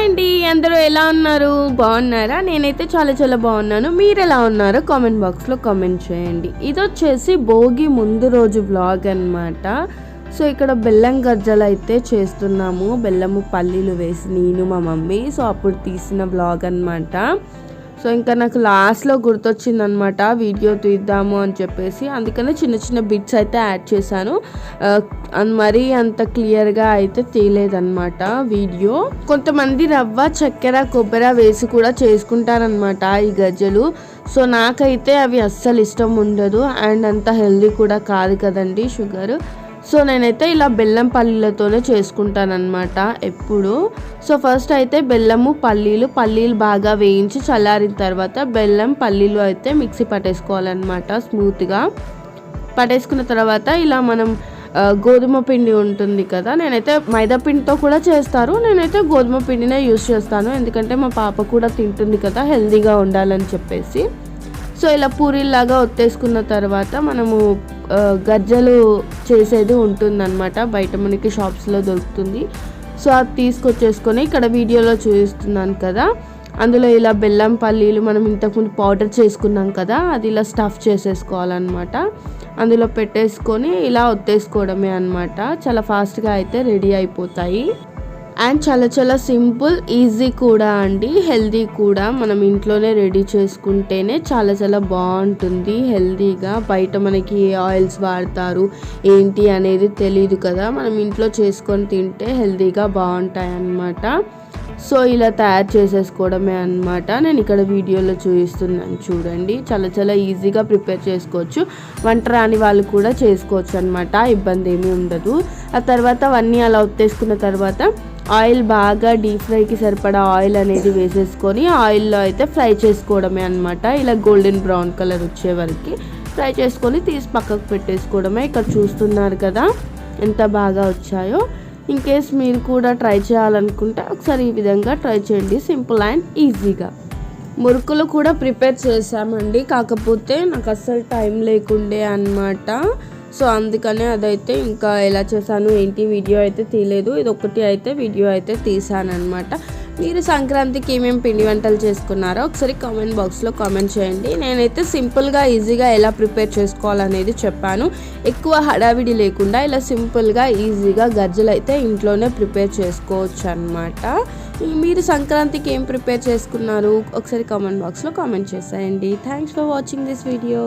Hi అండి అందరూ ఎలా ఉన్నారు? బాగున్నారా? నేనైతే చాలా చాలా బాగున్నాను. మీరు ఎలా ఉన్నారో కామెంట్ బాక్స్లో కామెంట్ చేయండి. ఇది వచ్చేసి భోగి ముందు రోజు బ్లాగ్ అన్నమాట. సో ఇక్కడ బెల్లం గజ్జలు అయితే చేస్తున్నాము. బెల్లము పల్లీలు వేసి నేను మా మమ్మీ. సో అప్పుడు తీసిన బ్లాగ్ అన్నమాట. సో ఇంకా నాకు లాస్ట్లో గుర్తొచ్చింది అనమాట వీడియో తీద్దాము అని చెప్పేసి. అందుకనే చిన్న చిన్న బిట్స్ అయితే యాడ్ చేశాను. ఆ, మరీ అంత క్లియర్గా అయితే తీయలేదన్నమాట వీడియో. కొంతమంది రవ్వ చక్కెర కొబ్బరి వేసి కూడా చేసుకుంటారనమాట ఈ గజ్జలు. సో నాకైతే అవి అస్సలు ఇష్టం ఉండదు. అండ్ అంత హెల్దీ కూడా కాదు కదండి షుగర్. సో నేనైతే ఇలా బెల్లం పల్లీలతోనే చేసుకుంటానన్నమాట ఎప్పుడు. సో ఫస్ట్ అయితే బెల్లము పల్లీలు పల్లీలు బాగా వేయించి చల్లారిన తర్వాత బెల్లం పల్లీలు అయితే మిక్సీ పట్టేసుకోవాలన్నమాట స్మూత్గా. పట్టేసుకున్న తర్వాత ఇలా మనం గోధుమ పిండి ఉంటుంది కదా నేనైతే మైదా పిండితో కూడా చేస్తారు. నేనైతే గోధుమ పిండినే యూస్ చేస్తాను. ఎందుకంటే మా పాప కూడా తింటుంది కదా హెల్దీగా ఉండాలని చెప్పేసి. సో ఇలా పూరీలాగా ఒత్తేసుకున్న తర్వాత మనము గజ్జలు చేసేది ఉంటుందన్నమాట. బయట మనకి షాప్స్లో దొరుకుతుంది. సో అది తీసుకొచ్చేసుకొని ఇక్కడ వీడియోలో చూపిస్తున్నాను కదా. అందులో ఇలా బెల్లం పల్లీలు మనం ఇంతకుముందు పౌడర్ చేసుకున్నాం కదా అది ఇలా స్టఫ్ చేసేసుకోవాలన్నమాట. అందులో పెట్టేసుకొని ఇలా ఒత్తేసుకోవడమే అన్నమాట. చాలా ఫాస్ట్గా అయితే రెడీ అయిపోతాయి. అండ్ చాలా చాలా సింపుల్ ఈజీ కూడా అండి. హెల్దీ కూడా మనం ఇంట్లోనే రెడీ చేసుకుంటేనే చాలా చాలా బాగుంటుంది హెల్దీగా. బయట మనకి ఏ ఆయిల్స్ వాడతారు ఏంటి అనేది తెలియదు కదా. మనం ఇంట్లో చేసుకొని తింటే హెల్దీగా బాగుంటాయి అన్నమాట సో ఇలా తయారు చేసేసుకోవడమే అన్నమాట. నేను ఇక్కడ వీడియోలో చూపిస్తున్నాను చూడండి. చాలా చాలా ఈజీగా ప్రిపేర్ చేసుకోవచ్చు. వంట రాని వాళ్ళు కూడా చేసుకోవచ్చు అనమాట ఇబ్బంది ఏమీ ఉండదు. ఆ తర్వాత అవన్నీ అలా ఒత్తేసుకున్న తర్వాత ఆయిల్ బాగా డీప్ ఫ్రైకి సరిపడా ఆయిల్ అనేది వేసేసుకొని ఆయిల్లో అయితే ఫ్రై చేసుకోవడమే అన్నమాట. ఇలా గోల్డెన్ బ్రౌన్ కలర్ వచ్చే వరకు ఫ్రై చేసుకొని తీసి పక్కకు పెట్టేసుకోవడమే. ఇక్కడ చూస్తున్నారు కదా ఎంత బాగా వచ్చాయో. ఇన్ కేస్ మీరు కూడా ట్రై చేయాలనుకుంటే ఒకసారి ఈ విధంగా ట్రై చేయండి. సింపుల్ అండ్ ఈజీగా మురుకులు కూడా ప్రిపేర్ చేసామండి కాకపోతే నాకు అస్సలు టైం లేకుండే అన్నమాట. సో అందుకనే అదైతే ఇంకా ఎలా చేశాను ఏంటి వీడియో అయితే తీయలేదు. ఇది ఒకటి అయితే వీడియో అయితే తీసాను అనమాట మీరు సంక్రాంతికి ఏమేమి పిండి వంటలు చేసుకున్నారో ఒకసారి కామెంట్ బాక్స్లో కామెంట్ చేయండి. నేనైతే సింపుల్గా ఈజీగా ఎలా ప్రిపేర్ చేసుకోవాలనేది చెప్పాను. ఎక్కువ హడావిడి లేకుండా ఇలా సింపుల్గా ఈజీగా గజ్జలు అయితే ఇంట్లోనే ప్రిపేర్ చేసుకోవచ్చు అనమాట మీరు సంక్రాంతికి ఏం ప్రిపేర్ చేసుకున్నారు? ఒకసారి కామెంట్ బాక్స్లో కామెంట్ చేసేయండి. Thanks for watching this video.